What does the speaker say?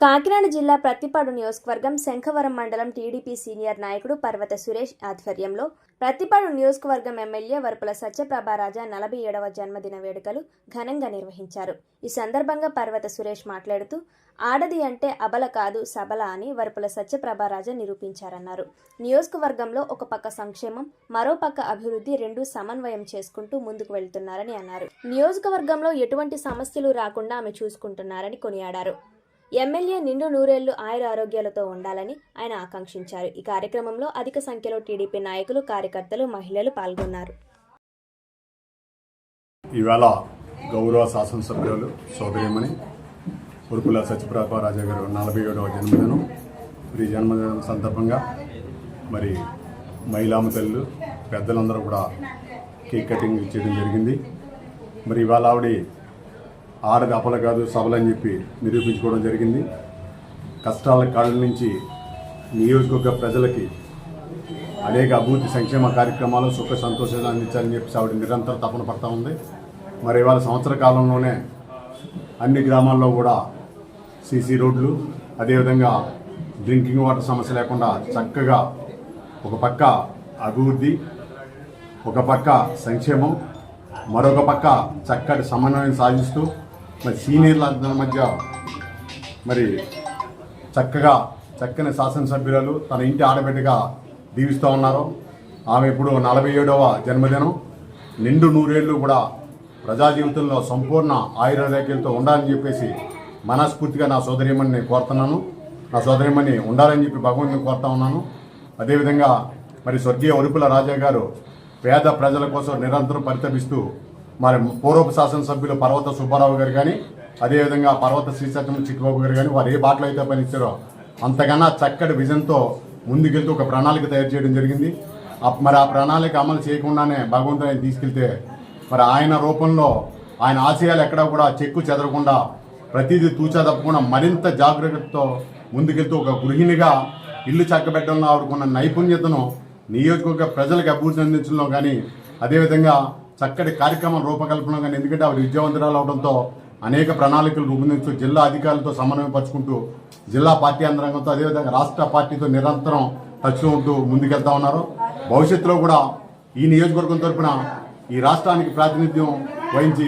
కాకినాడ జిల్లా ప్రత్తిపాడు నియోజకవర్గం శంఖవరం మండలం టీడీపీ సీనియర్ నాయకుడు పర్వత సురేష్ ఆధ్వర్యంలో ప్రతిపాడు నియోజకవర్గం ఎమ్మెల్యే వరపుల సత్యప్రభారాజా నలభై ఏడవ జన్మదిన వేడుకలు ఘనంగా నిర్వహించారు. ఈ సందర్భంగా పర్వత సురేష్ మాట్లాడుతూ ఆడది అంటే అబల కాదు సబల అని వరపుల సత్యప్రభారాజా నిరూపించారన్నారు. నియోజకవర్గంలో ఒక పక్క సంక్షేమం మరో పక్క అభివృద్ధి రెండు సమన్వయం చేసుకుంటూ ముందుకు వెళ్తున్నారని అన్నారు. నియోజకవర్గంలో ఎటువంటి సమస్యలు రాకుండా ఆమె చూసుకుంటున్నారని కొనియాడారు. ఎమ్మెల్యే నిండు నూరేళ్ళు ఆయుర ఆరోగ్యాలతో ఉండాలని ఆయన ఆకాంక్షించారు. ఈ కార్యక్రమంలో అధిక సంఖ్యలో టీడీపీ నాయకులు కార్యకర్తలు మహిళలు పాల్గొన్నారు. ఈవేళ గౌరవ శాసనసభ్యులు సోదరిమణి ఉరుకుల సత్యప్రభ రాజా గారు నలభై ఏడవ జన్మదినం ఈ జన్మదినం సందర్భంగా మరి మహిళామ తల్లు పెద్దలందరూ కూడా కేక్ కటింగ్ చేయడం జరిగింది. మరి ఇవాళ ఆవిడ ఆడది అపల కాదు సబలని చెప్పి నిరూపించుకోవడం జరిగింది. కష్టాల కాళ్ళ నుంచి నియోజకవర్గ ప్రజలకి అనేక అభివృద్ధి సంక్షేమ కార్యక్రమాలు సుఖ సంతోషాలు అందించాలని చెప్పి ఆవిడ నిరంతరం తపన పడతా ఉంది. మరి ఇవాళ సంవత్సర కాలంలోనే అన్ని గ్రామాల్లో కూడా సీసీ రోడ్లు అదేవిధంగా డ్రింకింగ్ వాటర్ సమస్య లేకుండా చక్కగా ఒక పక్క అభివృద్ధి ఒక పక్క సంక్షేమం మరొక పక్క చక్కటి సమన్వయం సాధిస్తూ మరి సీనియర్ల అందరి మధ్య మరి చక్కగా చక్కని శాసనసభ్యురాలు తన ఇంటి ఆడబిడ్డగా దీవిస్తూ ఉన్నారు. ఆమె ఇప్పుడు నలభై ఏడవ జన్మదినం. నిండు నూరేళ్ళు కూడా ప్రజా జీవితంలో సంపూర్ణ ఆయుర్వేదాలతో ఉండాలని చెప్పేసి మనస్ఫూర్తిగా నా సోదరిమణిని కోరుతున్నాను. నా సోదరిమణి ఉండాలని చెప్పి భగవంతుని కోరుతా ఉన్నాను. అదేవిధంగా మరి స్వర్గీయ ఉరుపుల రాజా గారు పేద ప్రజల కోసం నిరంతరం పరితపిస్తూ మరి పూర్వపు శాసనసభ్యులు పర్వత సుబ్బారావు గారు కానీ అదేవిధంగా పర్వత శ్రీసత్యం చిట్టుబాబు గారు కానీ వారు ఏ బాటలు అయితే పనిచ్చారో అంతకన్నా చక్కటి విజన్తో ముందుకెళ్తూ ఒక ప్రణాళిక తయారు చేయడం జరిగింది. మరి ఆ ప్రణాళిక అమలు చేయకుండానే భగవంతుని ఆయన తీసుకెళ్తే మరి ఆయన రూపంలో ఆయన ఆశయాలు ఎక్కడా కూడా చెక్కు చెదరకుండా ప్రతిదీ తూచా తప్పకుండా మరింత జాగ్రత్తతో ముందుకెళ్తూ ఒక గృహిణిగా ఇల్లు చక్కబెట్టడంలో ఆవిడకున్న నైపుణ్యతను నియోజకవర్గ ప్రజలకు అభివృద్ధి అందించడంలో కానీ అదేవిధంగా చక్కటి కార్యక్రమం రూపకల్పన కానీ ఎందుకంటే ఆవిడ విద్యావంతురాలు అవడంతో అనేక ప్రణాళికలు రూపొందించు జిల్లా అధికారులతో సమన్వయపరుచుకుంటూ జిల్లా పార్టీ యంత్రాంగంతో అదేవిధంగా రాష్ట్ర పార్టీతో నిరంతరం టచ్లో ఉంటూ ముందుకెళ్తా ఉన్నారు. భవిష్యత్తులో కూడా ఈ నియోజకవర్గం తరపున ఈ రాష్ట్రానికి ప్రాతినిధ్యం వహించి